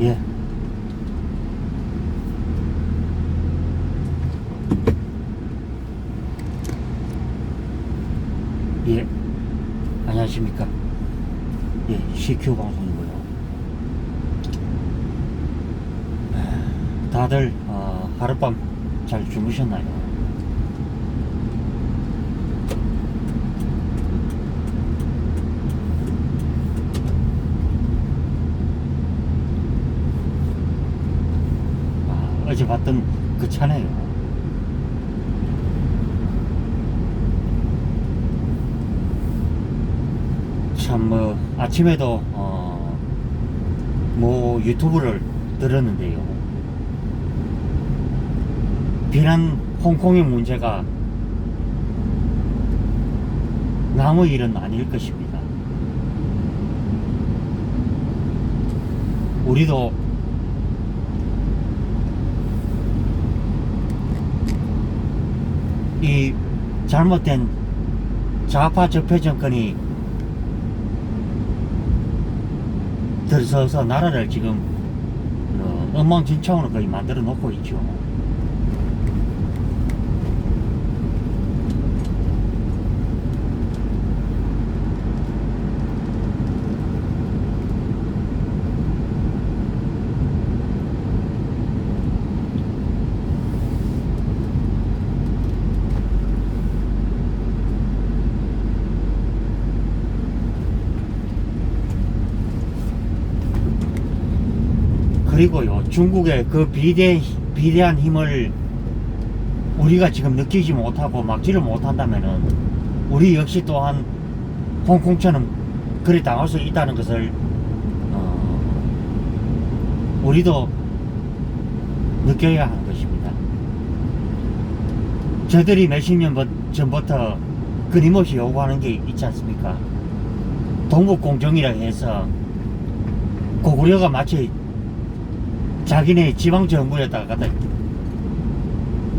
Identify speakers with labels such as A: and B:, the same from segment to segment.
A: 예. 예. 안녕하십니까. 예, CQ 방송이고요. 에, 다들 어, 하룻밤 잘 주무셨나요? 아, 어제 봤던 그 차네요. 참 뭐 아침에도 어, 뭐 유튜브를 들었는데요. 비난 홍콩의 문제가 남의 일은 아닐 것입니다. 우리도 이 잘못된 좌파 적폐 정권이 들서서 나라를 지금 어, 엉망진창으로 거의 만들어 놓고 있죠. 그리고요 중국의 그 비대 비대한 힘을 우리가 지금 느끼지 못하고 막지를 못한다면은 우리 역시 또한 홍콩처럼 그리 당할 수 있다는 것을 어, 우리도 느껴야 하는 것입니다. 저들이 몇십 년 번- 전부터 끊임없이 요구하는 게 있지 않습니까? 동북공정이라 해서 고구려가 마치 자기네 지방 정부에다가 갖다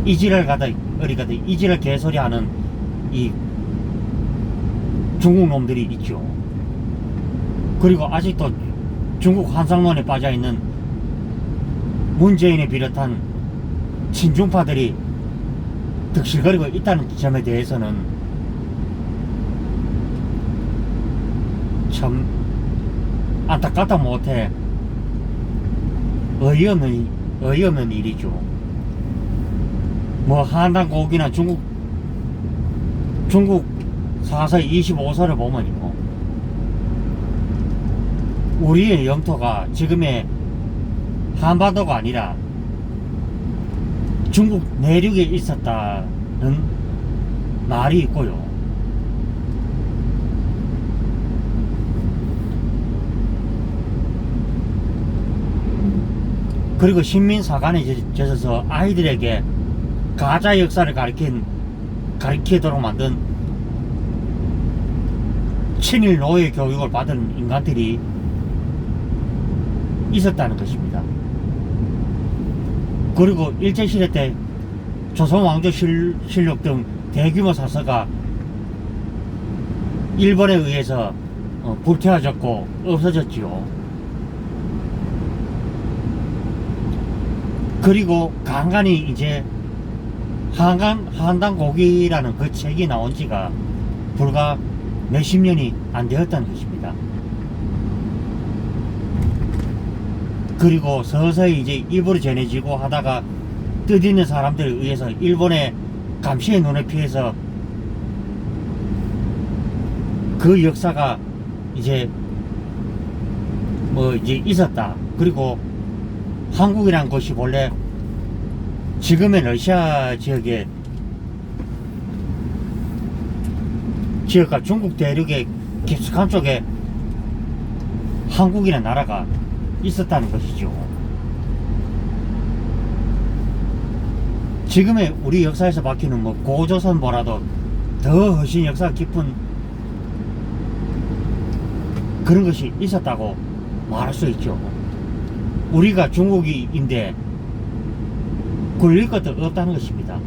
A: 이지를 갖다 갖다 이지를 개소리 하는 이 중국 놈들이 있죠. 그리고 아직도 중국 한상론에 빠져 있는 문재인을 비롯한 친중파들이 득실거리고 있다는 점에 대해서는 참 안타깝다 못해 어이없는, 어이없는 일이죠. 뭐, 한당곡이나 중국, 중국 사서 25서를 보면요. 우리의 영토가 지금의 한반도가 아니라 중국 내륙에 있었다는 말이 있고요. 그리고 신민사관에 젖어서 아이들에게 가짜 역사를 가르친, 가르치도록 만든 친일 노예 교육을 받은 인간들이 있었다는 것입니다. 그리고 일제시대 때 조선 왕조 실, 실록 등 대규모 사서가 일본에 의해서 어, 불태워졌고 없어졌지요. 그리고 간간히 이제 한강 한당 고기라는 그 책이 나온 지가 불과 몇십 년이 안 되었다는 것입니다. 그리고 서서히 이제 입으로 전해지고 하다가 뜻있는 사람들에 의해서 일본의 감시의 눈에 피해서 그 역사가 이제 뭐 이제 있었다. 그리고 한국이란 곳이 원래 지금의 러시아 지역에 지역과 중국 대륙의 깊숙한 쪽에 한국이라는 나라가 있었다는 것이죠. 지금의 우리 역사에서 밝히는 뭐 고조선보다도 더 훨씬 역사가 깊은 그런 것이 있었다고 말할 수 있죠. 우리가 중국인데 굴릴 것도 없다는 것입니다.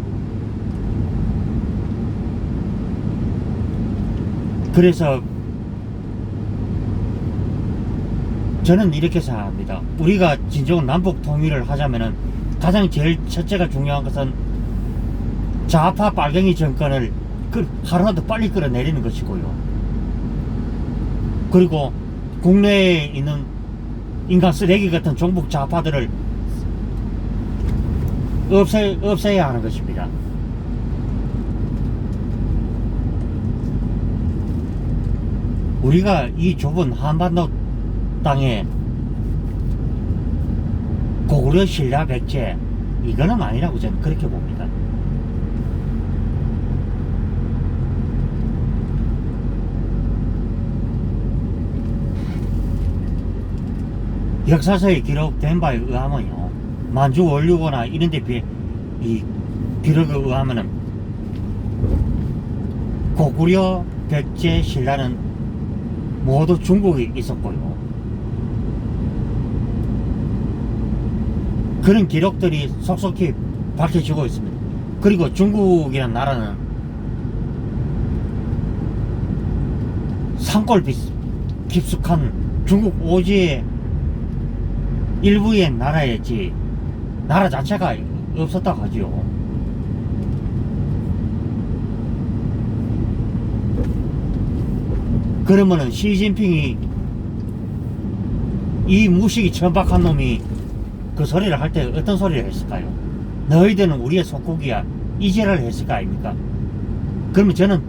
A: 그래서 저는 이렇게 생각합니다. 우리가 진정 남북 통일을 하자면은 가장 제일 첫째가 중요한 것은 좌파 빨갱이 정권을 그 하루라도 빨리 끌어내리는 것이고요. 그리고 국내에 있는 인간 쓰레기 같은 종북 좌파들을 없애, 없애야 하는 것입니다. 우리가 이 좁은 한반도 땅에 고구려 신라 백제 이거는 아니라고 저는 그렇게 봅니다. 역사서에 기록된 바에 의하면요 만주 원류거나 이런 데 비해 이 기록에 의하면은 고구려 백제 신라는 모두 중국에 있었고요. 그런 기록들이 속속히 밝혀지고 있습니다. 그리고 중국이라는 나라는 산골 비- 깊숙한 중국 오지의 일부의 나라였지 나라 자체가 없었다고 하죠. 그러면은 시진핑이 이 무식이 천박한 놈이 그 소리를 할 때 어떤 소리를 했을까요? 너희들은 우리의 속국이야 이제를 했을 거 아닙니까? 그러면 저는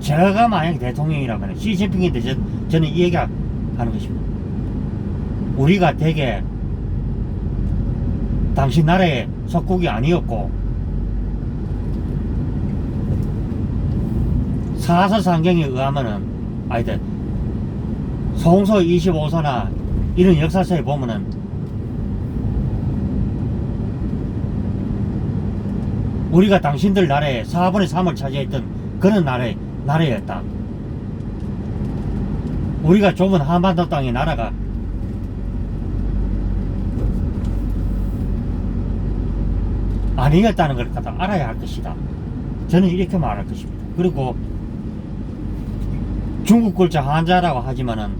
A: 제가 만약 대통령이라면 시진핑한테 저, 저는 이 얘기 하는 것입니다. 우리가 되게 당신 나라의 속국이 아니었고 사서상경에 의하면은 아이들 송서 25서나 이런 역사서에 보면은 우리가 당신들 나라의 4분의 3을 차지했던 그런 나라의 나라였다. 우리가 좁은 한반도 땅의 나라가 아니었다는 걸 갖다 알아야 할 것이다. 저는 이렇게 말할 것입니다. 그리고 중국 글자 한자라고 하지만은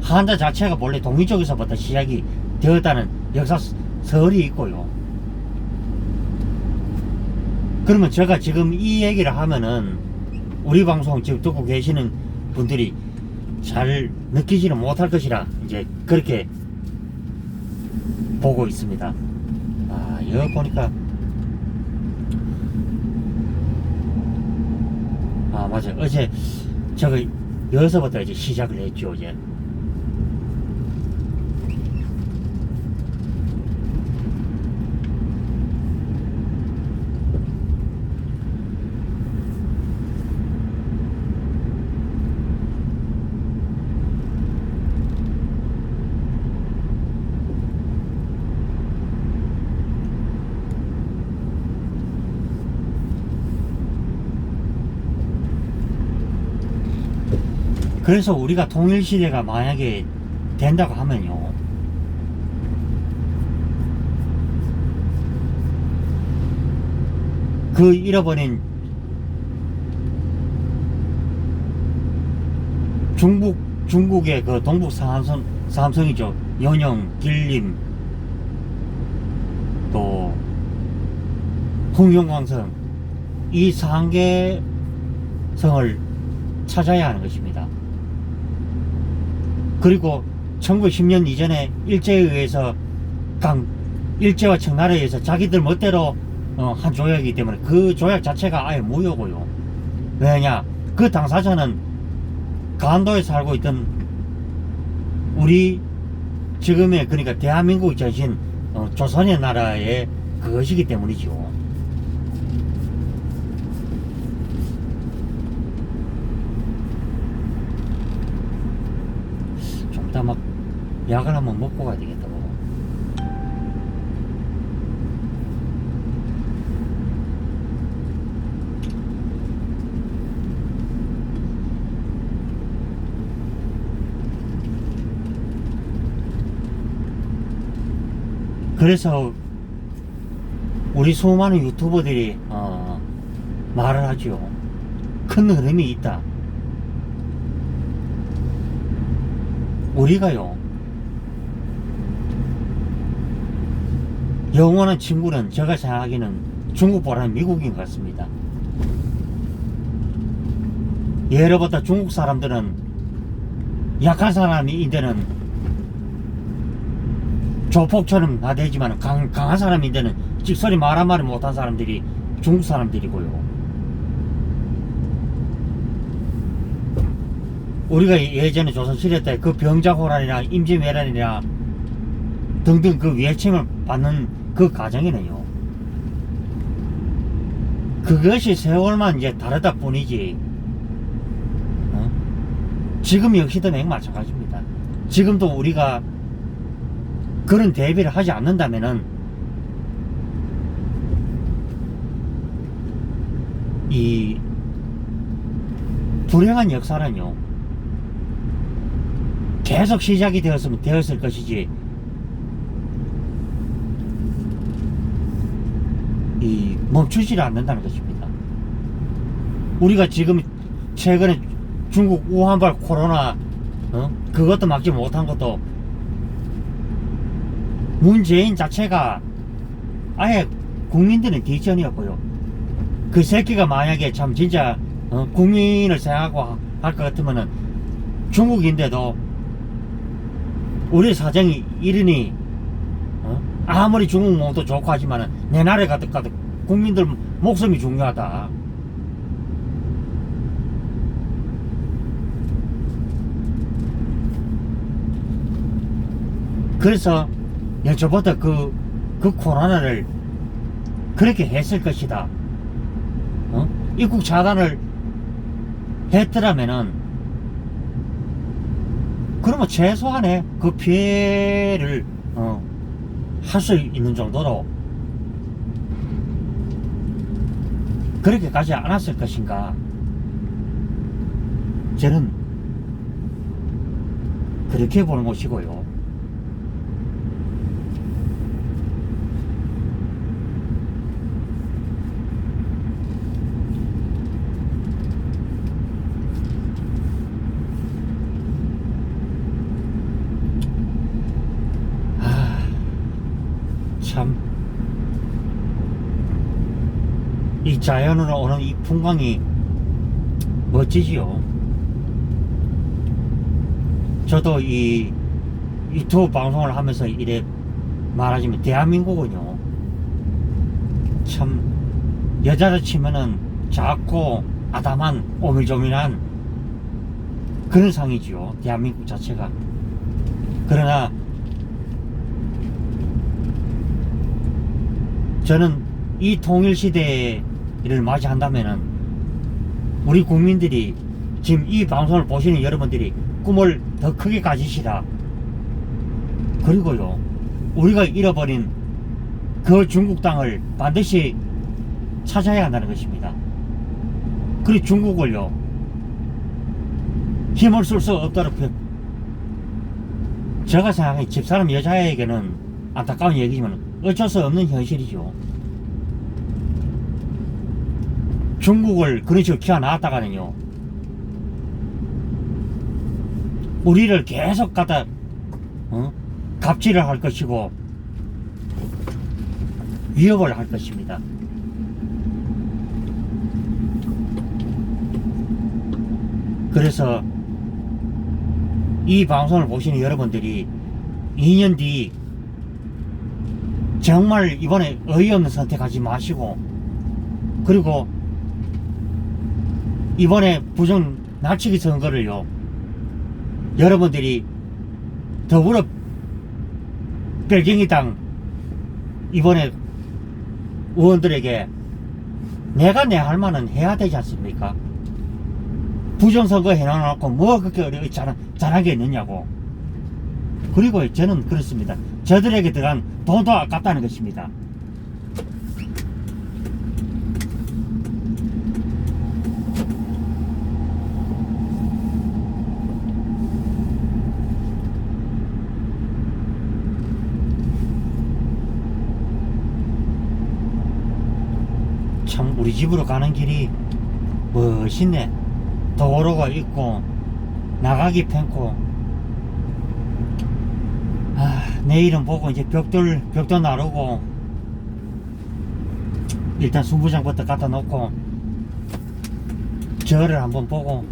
A: 한자 자체가 본래 동이 쪽에서부터 시작이 되었다는 역사 설이 있고요. 그러면 제가 지금 이 얘기를 하면은 우리 방송 지금 듣고 계시는 분들이 잘 느끼지는 못할 것이라 이제 그렇게 보고 있습니다. 아, 여기 보니까 아 맞아 어제 저거 여기서부터 이제 시작을 했죠 이제 그래서 우리가 통일시대가 만약에 된다고 하면요. 그 잃어버린 중국 중국의 그 동북 삼성 삼성이죠. 연영 길림 또 홍영광성. 이 상계 성을 찾아야 하는 것입니다. 그리고 1910년 이전에 일제에 의해서 강 일제와 청나라에 의해서 자기들 멋대로 어, 한 조약이기 때문에 그 조약 자체가 아예 무효고요. 왜냐? 그 당사자는 간도에 살고 있던 우리 지금의 그러니까 대한민국 자신 어, 조선의 나라의 그것이기 때문이죠. 이따 막 약을 한번 먹고 가야 되겠다. 뭐. 그래서 우리 수많은 유튜버들이 어, 말을 하죠. 큰 흐름이 있다. 우리가요 영원한 친구는 제가 생각하기는 중국보다는 미국인 것 같습니다. 예로부터 중국 사람들은 약한 사람이 이제는 조폭처럼 나대지만 강한 사람이 이제는 직설이 말 한마디 못한 사람들이 중국 사람들이고요. 우리가 예전에 조선시대 때 그 병자호란이나 임진왜란이나 등등 그 위해침을 받는 그 과정이네요. 그것이 세월만 이제 다르다 뿐이지. 어? 지금 역시도 맥 마찬가지입니다. 지금도 우리가 그런 대비를 하지 않는다면은 이 불행한 역사는요 계속 시작이 되었으면 되었을 것이지 이 멈추지를 않는다는 것입니다. 우리가 지금 최근에 중국 우한발 코로나 어? 그것도 막지 못한 것도 문재인 자체가 아예 국민들은 뒷전이었고요. 그 새끼가 만약에 참 진짜 어, 국민을 생각하고 할 것 같으면은 중국인데도 우리 사정이 이러니 어? 아무리 중국 몸도 좋고 하지만은 내 나라에 가득 가득 국민들 목숨이 중요하다. 그래서 여쭤보다 그, 그 코로나를 그렇게 했을 것이다. 어? 입국 차단을 했더라면은, 그러면 최소한의 그 피해를, 어, 할 수 있는 정도로 그렇게 가지 않았을 것인가. 저는 그렇게 보는 것이고요. 아, 참. 이 자연으로 오는 이 풍광이 멋지지요. 저도 이 유튜브 방송을 하면서 이래 말하자면 대한민국은요. 참 여자를 치면은 작고 아담한 오밀조밀한 그런 상이지요. 대한민국 자체가. 그러나 저는 이 통일 시대 를 맞이한다면은 우리 국민들이 지금 이 방송을 보시는 여러분들이 꿈을 더 크게 가지시라. 그리고요, 우리가 잃어버린 그 중국 땅을 반드시 찾아야 한다는 것입니다. 그리고 중국을요, 힘을 쓸 수 없도록 펴- 제가 생각해 집사람 여자에게는 안타까운 얘기지만 어쩔 수 없는 현실이죠. 중국을 그런 식으로 키워놨다가는요, 우리를 계속 갖다, 어? 갑질을 할 것이고, 위협을 할 것입니다. 그래서 이 방송을 보시는 여러분들이 2년 뒤 정말 이번에 어이없는 선택하지 마시고 그리고 이번에 부정 날치기 선거를요 여러분들이 더불어 별경이당 이번에 의원들에게 내가 내할 말은 해야 되지 않습니까? 부정선거 해놔놓고 뭐 그렇게 어려 잘한, 잘한 게 있느냐고. 그리고 저는 그렇습니다. 저들에게 들어간 돈도 아깝다는 것입니다. 집으로 가는 길이 멋있네. 도로가 있고 나가기 편고. 아, 내일은 보고 이제 벽돌 벽돌 나르고 일단 승부장부터 갖다 놓고 저를 한번 보고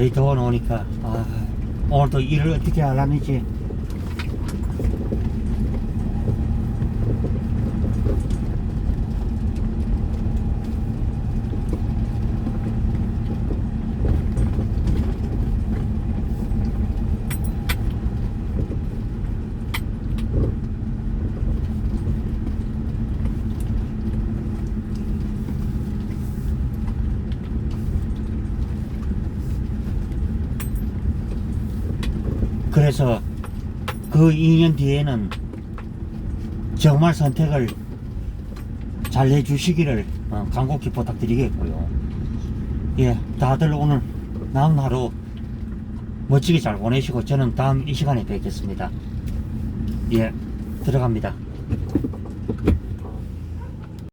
A: 날이 더워 놓으니까 아, 오늘 또 일을 어떻게 하려는지 그래서 그 2년 뒤에는 정말 선택을 잘 해주시기를 어, 간곡히 부탁드리겠고요. 예, 다들 오늘 남은 하루 멋지게 잘 보내시고 저는 다음 이 시간에 뵙겠습니다. 예, 들어갑니다.